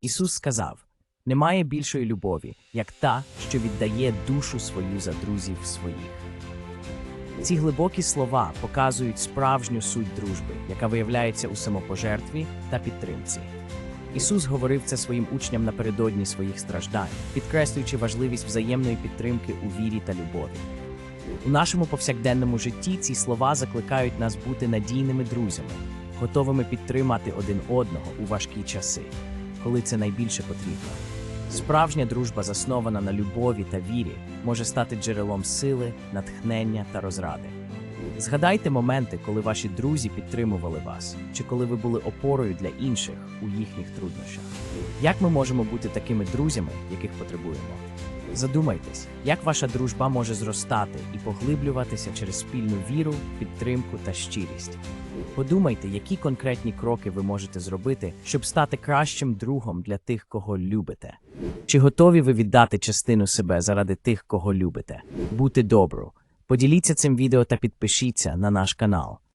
Ісус сказав: немає більшої любові, як та, що віддає душу свою за друзів своїх. Ці глибокі слова показують справжню суть дружби, яка виявляється у самопожертві та підтримці. Ісус говорив це своїм учням напередодні своїх страждань, підкреслюючи важливість взаємної підтримки у вірі та любові. У нашому повсякденному житті ці слова закликають нас бути надійними друзями, готовими підтримати один одного у важкі часи, коли це найбільше потрібно. Справжня дружба, заснована на любові та вірі, може стати джерелом сили, натхнення та розради. Згадайте моменти, коли ваші друзі підтримували вас, чи коли ви були опорою для інших у їхніх труднощах. Як ми можемо бути такими друзями, яких потребуємо? Задумайтесь, як ваша дружба може зростати і поглиблюватися через спільну віру, підтримку та щирість. Подумайте, які конкретні кроки ви можете зробити, щоб стати кращим другом для тих, кого любите. Чи готові ви віддати частину себе заради тих, кого любите? Бути добру. Поділіться цим відео та підпишіться на наш канал.